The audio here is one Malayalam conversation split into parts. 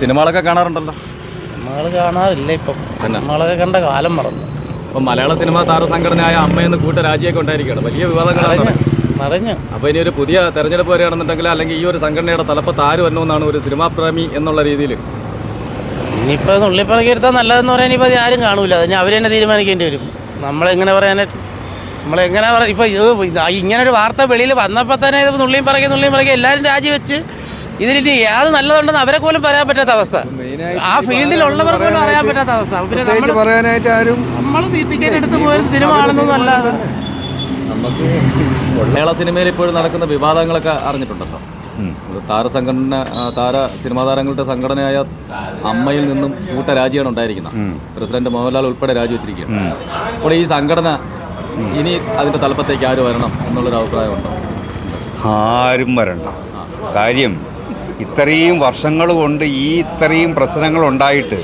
സിനിമകളൊക്കെ കാണാറുണ്ടല്ലോ? സിനിമകൾ കാണാറില്ല ഇപ്പം. സിനിമകളൊക്കെ കണ്ട കാലം മറന്നു. അപ്പം മലയാള സിനിമാ താരസംഘടനയായ അമ്മയെന്ന് കൂട്ട രാജിയൊക്കെ ഉണ്ടായിരിക്കുകയാണ്. വലിയ വിവാദങ്ങളാണ് പറഞ്ഞു അപ്പോൾ ഇനി ഒരു പുതിയ തെരഞ്ഞെടുപ്പ് വരികയാണെന്നുണ്ടെങ്കിൽ അല്ലെങ്കിൽ ഈ ഒരു സംഘടനയുടെ തലപ്പത്ത് ആര് വരണമെന്നാണ് ഒരു സിനിമാ പ്രേമി എന്നുള്ള രീതിയിൽ. ഇനിയിപ്പോൾ നുള്ളിപ്പറക്കി എടുത്താൽ നല്ലതെന്ന് പറയാൻ ഇനിയിപ്പോൾ അത് ആരും കാണൂല. അതിന് അവർ തന്നെ തീരുമാനിക്കേണ്ടി വരും. നമ്മളെങ്ങനെ പറയാനായിട്ട് നമ്മളെങ്ങനെ പറയാം ഇപ്പോൾ ഇത് ഇങ്ങനെ ഒരു വാർത്ത വെളിയിൽ വന്നപ്പോൾ തന്നെ ഇത് നുള്ളിയും പറക്കി നുള്ളിയും പറക്കി എല്ലാവരും രാജിവെച്ച് ഇതിലിനി അത് നല്ലതുണ്ടെന്ന് അവരെ പോലും പറയാൻ പറ്റാത്ത അവസ്ഥ. ആ ഫീൽഡിൽ ഉള്ളവർ പോലും അറിയാൻ പറ്റാത്ത അവസ്ഥ. പിന്നെ നമ്മൾ പറയാനായിട്ട് ആരും നമ്മൾ ടിക്കറ്റ് എടുത്ത് അല്ലാതെ. നമുക്ക് മലയാള സിനിമയിൽ ഇപ്പോഴും നടക്കുന്ന വിവാദങ്ങളൊക്കെ അറിഞ്ഞിട്ടുണ്ടല്ലോ. താര താരസംഘടന താര സിനിമാ താരങ്ങളുടെ സംഘടനയായ അമ്മയിൽ നിന്നും കൂട്ട രാജിയാണ് ഉണ്ടായിരിക്കുന്നത്. പ്രസിഡന്റ് മോഹൻലാൽ ഉൾപ്പെടെ രാജിവെച്ചിരിക്കുകയാണ്. അപ്പോൾ ഈ സംഘടന ഇനി അതിന്റെ തലപ്പത്തേക്ക് ആര് വരണം എന്നുള്ളൊരു അഭിപ്രായമുണ്ടോ ആരും വരണം കാര്യം ഇത്രയും വർഷങ്ങൾ കൊണ്ട് ഈ ഇത്രയും പ്രശ്നങ്ങൾ ഉണ്ടായിട്ട്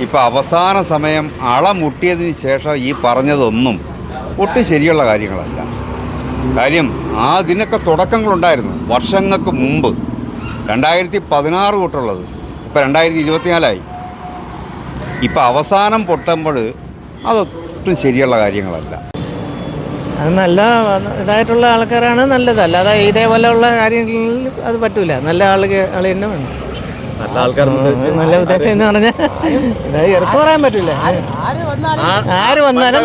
ഇപ്പോൾ അവസാന സമയം അളമുട്ടിയതിന് ശേഷം ഈ പറഞ്ഞതൊന്നും ഒട്ടും ശരിയുള്ള കാര്യങ്ങളല്ല. കാര്യം ആ അതിനൊക്കെ തുടക്കങ്ങളുണ്ടായിരുന്നു. വർഷങ്ങൾക്ക് മുമ്പ്. രണ്ടായിരത്തി പതിനാറ് തൊട്ടുള്ളത്. ഇപ്പോൾ രണ്ടായിരത്തി ഇരുപത്തിനാലായി ഇപ്പോൾ അവസാനം പൊട്ടുമ്പോൾ അതൊട്ടും ശരിയുള്ള കാര്യങ്ങളല്ല. അത് നല്ല ഇതായിട്ടുള്ള ആൾക്കാരാണ് നല്ലത്. അല്ലാതെ ഇതേപോലെയുള്ള കാര്യങ്ങളിൽ അത് പറ്റൂല. നല്ല ആളുകൾ ആൾ തന്നെ വേണം. നല്ല ആൾക്കാർ നല്ല ഉദ്ദേശം എന്ന് പറഞ്ഞാൽ എടുത്തു പറയാൻ പറ്റൂല. ആര് വന്നാലും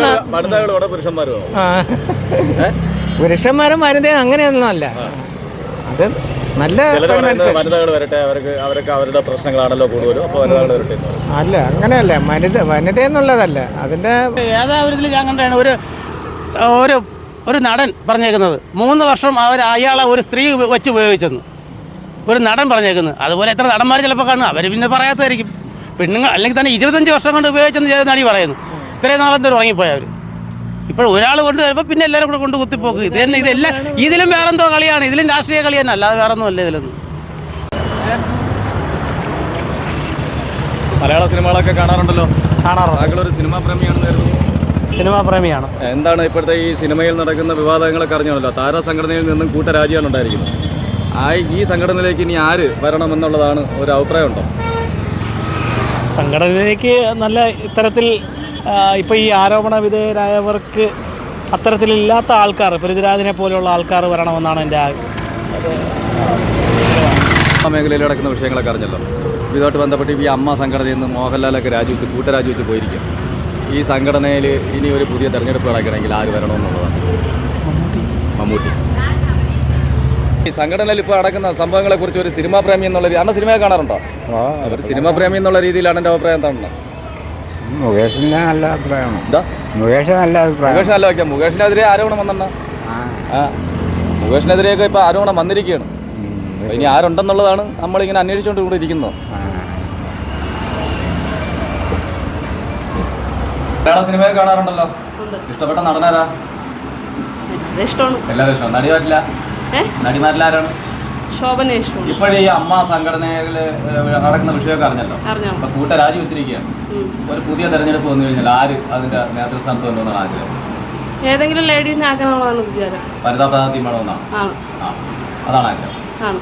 പുരുഷന്മാരോ വനിതയും അങ്ങനെയൊന്നും അല്ല. അത് നല്ല. അല്ല അങ്ങനെയല്ല. വനിത വനിത എന്നുള്ളതല്ല അതിന്റെ ഏതാ ഒരു ഞാൻ കണ്ടാണ് ഒരു ഒരു ഒരു നടൻ പറഞ്ഞേക്കുന്നത്. മൂന്ന് വർഷം അവർ അയാളെ ഒരു സ്ത്രീ വെച്ച് ഉപയോഗിച്ചെന്ന്. ഒരു നടൻ പറഞ്ഞേക്കുന്നത്. അതുപോലെ എത്ര നടന്മാർ ചിലപ്പോൾ കാണും. അവർ പിന്നെ പറയാത്തതായിരിക്കും. പെണ്ണുങ്ങൾ അല്ലെങ്കിൽ തന്നെ ഇരുപത്തഞ്ച് വർഷം കൊണ്ട് ഉപയോഗിച്ചെന്ന് ചില നടി പറയുന്നു. ഇത്രയും നാളെന്തോരം ഉറങ്ങിപ്പോയവർ ഇപ്പോൾ ഒരാൾ കൊണ്ട് വരുമ്പോൾ പിന്നെ എല്ലാവരും കൂടെ കൊണ്ട് കുത്തിപ്പോക്ക്. ഇത് തന്നെ ഇതെല്ലാം ഇതിലും വേറെന്തോ കളിയാണ്. ഇതിലും രാഷ്ട്രീയ കളി തന്നെ. അല്ലാതെ വേറൊന്നും അല്ല ഇതിലൊന്നും. മലയാള സിനിമകളൊക്കെ കാണാറുണ്ടല്ലോ. കാണാറുണ്ട്. ഒരു സിനിമാ പ്രേമിയാണെന്ന് കരുതുന്നു. സിനിമാ പ്രേമിയാണ്. എന്താണ് ഇപ്പോഴത്തെ ഈ സിനിമയിൽ നടക്കുന്ന വിവാദങ്ങളൊക്കെ അറിഞ്ഞാണല്ലോ താര സംഘടനയിൽ നിന്നും കൂട്ടരാജിയാണ് ഉണ്ടായിരിക്കുന്നത്. ആ ഈ സംഘടനയിലേക്ക് ഇനി ആര് വരണമെന്നുള്ളതാണ് ഒരു അഭിപ്രായം ഉണ്ടോ സംഘടനയിലേക്ക് നല്ല ഇത്തരത്തിൽ ഇപ്പോൾ ഈ ആരോപണ വിധേയരായവർക്ക് അത്തരത്തിലില്ലാത്ത ആൾക്കാർ പൃഥ്വിരാജിനെ പോലെയുള്ള ആൾക്കാർ വരണമെന്നാണ് എന്റെ മേഖലയിൽ നടക്കുന്ന വിഷയങ്ങളൊക്കെ അറിഞ്ഞല്ലോ. ഇതുമായിട്ട് ബന്ധപ്പെട്ട് ഈ അമ്മ സംഘടനയിൽ നിന്ന് മോഹൻലാലൊക്കെ രാജിവെച്ച് കൂട്ടരാജിവെച്ച് പോയിരിക്കും ഈ സംഘടനയിൽ ഇനി ഒരു പുതിയ തെരഞ്ഞെടുപ്പ് നടക്കണമെങ്കിൽ ആര് വരണമെന്നുള്ളതാണ്. മമ്മൂട്ടി. ഈ സംഘടനയിൽ ഇപ്പോൾ നടക്കുന്ന സംഭവങ്ങളെ കുറിച്ച് ഒരു സിനിമാ പ്രേമി എന്നുള്ള രീതി അണ്ണ സിനിമയെ കാണാറുണ്ടോ? ഒരു സിനിമാ പ്രേമി എന്നുള്ള രീതിയിലാണ് എന്റെ അഭിപ്രായം എന്താണ് മുകേഷിന് നല്ല അഭിപ്രായമാണ്. എന്താ? മുകേഷ് നല്ല അഭിപ്രായം മുകേഷ് നല്ല വയ്ക്കാം മുകേഷിനെതിരെ ആരോപണം വന്നെണ്ണ ആ. മുകേഷിനെതിരെയൊക്കെ ഇപ്പോൾ ആരോപണം വന്നിരിക്കുകയാണ്. ഇനി ആരുണ്ടെന്നുള്ളതാണ് നമ്മളിങ്ങനെ അന്വേഷിച്ചുകൊണ്ട് കൂടെ ഇരിക്കുന്നത് മലയാള സിനിമ കാണാറുണ്ടല്ലോ. ഇഷ്ടപ്പെട്ട നടനാരാ? ഇഷ്ടമാണ്. എല്ലാവരും ഇഷ്ടം. നടിമാരില്ല നടിമാരിലാരാണ് ശോഭന ഇഷ്ടമാണ് ഇപ്പോഴീ അമ്മ സംഘടനകൾ നടക്കുന്ന വിഷയമൊക്കെ അറിഞ്ഞല്ലോ? അറിഞ്ഞോ? അപ്പൊ കൂട്ട രാജി വെച്ചിരിക്കുകയാണ്. ഒരു പുതിയ തെരഞ്ഞെടുപ്പ് വന്നു കഴിഞ്ഞാൽ ആര് അതിന്റെ നേതൃസ്ഥാനത്ത് വന്നതാണ് ആഗ്രഹം? ഏതെങ്കിലും ലേഡീസിനെ ആക്കണമെന്നാണ് വിചാരം. വനിതാ പ്രാതിനിധ്യം വേണമെന്നാണ് അതാണ് ആഗ്രഹം. ആണ്.